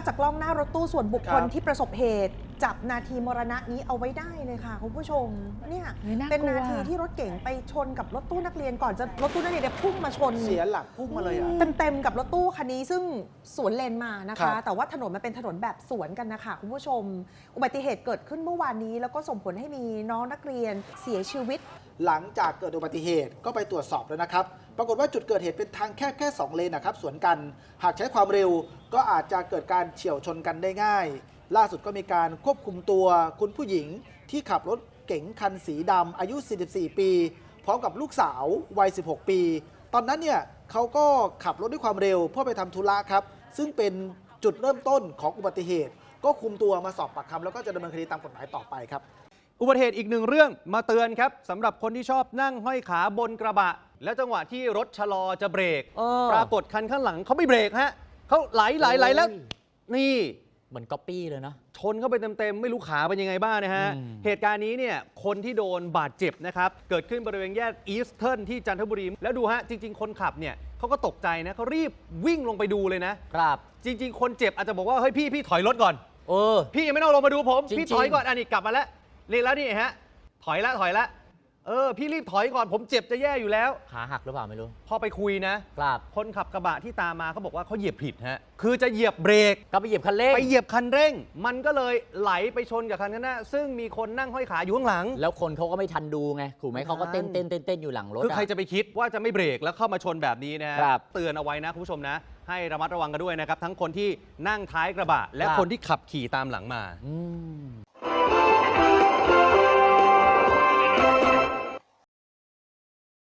พจากกล้องหน้ารถตู้ส่วนบุคคลครับที่ประสบเหตุ จับนาทีมรณะนี้เอาไว้ได้เลยค่ะคุณผู้ชมเนี่ยเฮ้ยน่ากลัว เป็นนาทีที่รถเก๋งไปชนกับรถตู้นักเรียนก่อนจะรถตู้นักเรียนเนี่ยพุ่งมาชน เสียหลักพุ่งมาเลยอะ เต็มๆกับรถตู้คันนี้ซึ่งสวนเลนมานะครัคะ บ แต่ว่าถนนมันเป็นถนนแบบสวนกันนะคะคุณผู้ชม อุบัติเหตุเกิดขึ้นเมื่อวานนี้ แล้วก็ส่งผลให้มีน้องนักเรียนเสียชีวิต หลังจากเกิดอุบัติเหตุก็ไปตรวจสอบแล้วนะครับ ปรากฏว่าจุดเกิดเหตุเป็นทางแค่แค่ 2 เลนนะครับ สวนกัน หากใช้ความเร็วก็อาจจะเกิดการเฉี่ยวชนกันได้ง่าย ล่าสุดก็มีการควบคุมตัวคุณผู้หญิงที่ขับรถเก๋งคันสีดำอายุ 44 ปี พร้อมกับลูกสาววัย 16 ปี ตอนนั้นเนี่ยเขาก็ขับรถด้วยความเร็วเพื่อไปทำธุระครับ ซึ่งเป็นจุดเริ่มต้นของอุบัติเหตุ ก็คุมตัวมาสอบปากคำแล้วก็จะดำเนินคดีตามกฎหมายต่อไปครับอุบัติเหตุอีกหนึ่งเรื่องมาเตือนครับสำหรับคนที่ชอบนั่งห้อยขาบนกระบะ แล้วจังหวะที่รถชะลอจะเบรกเออปรากฏคันข้างหลังเขาไม่เบรกฮะเขาไหลไหลไหลแล้วโอ้ยนี่ เหมือนก๊อปปี้เลยเนาะ ชนเข้าไปเต็มๆ ไม่รู้ขาเป็นยังไงบ้างนะฮะ อืม เหตุการณ์นี้เนี่ยคนที่โดนบาดเจ็บนะครับ เกิดขึ้นบริเวณแยกอีสเทิร์นที่จันทบุรี แล้วดูฮะ จริง ๆ คนขับเนี่ยเขาก็ตกใจนะเขารีบวิ่งลงไปดูเลยนะ ครับ จริง ๆ คนเจ็บอาจจะบอกว่า เฮ้ยพี่พี่ถอยรถก่อน เออ พี่ยังไม่ต้องลงมาดูผม จริงๆ พี่ถอยก่อนอันนี้กลับมาแล้วเรียกแล้วนี่ฮะถอยละถอยละ เออพี่รีบถอยก่อนผมเจ็บจะแย่อยู่แล้ว ขาหักหรือเปล่าไม่รู้พอไปคุยนะครับคนขับกระบะที่ตามมาเขาบอกว่าเขาเหยียบผิดฮะคือจะเหยียบเบรก ก็ไปเหยียบคันเร่ง ไปเหยียบคันเร่ง มันก็เลยไหลไปชนกับคันข้างหน้าซึ่งมีคนนั่งห้อยขาอยู่ข้างหลัง แล้วคนเขาก็ไม่ทันดูไงถูกไหมไม่ทันเขาก็เต้นเต้นเต้นเต้นอยู่หลังรถคือใครอะจะไปคิดว่าจะไม่เบรกแล้วเข้ามาชนแบบนี้นะฮะครับ เตือนเอาไว้นะคุณผู้ชมนะ ให้ระมัดระวังกันด้วยนะครับทั้งคนที่นั่งท้ายกระบะ และครับคนที่ขับขี่ตามหลังมา อืม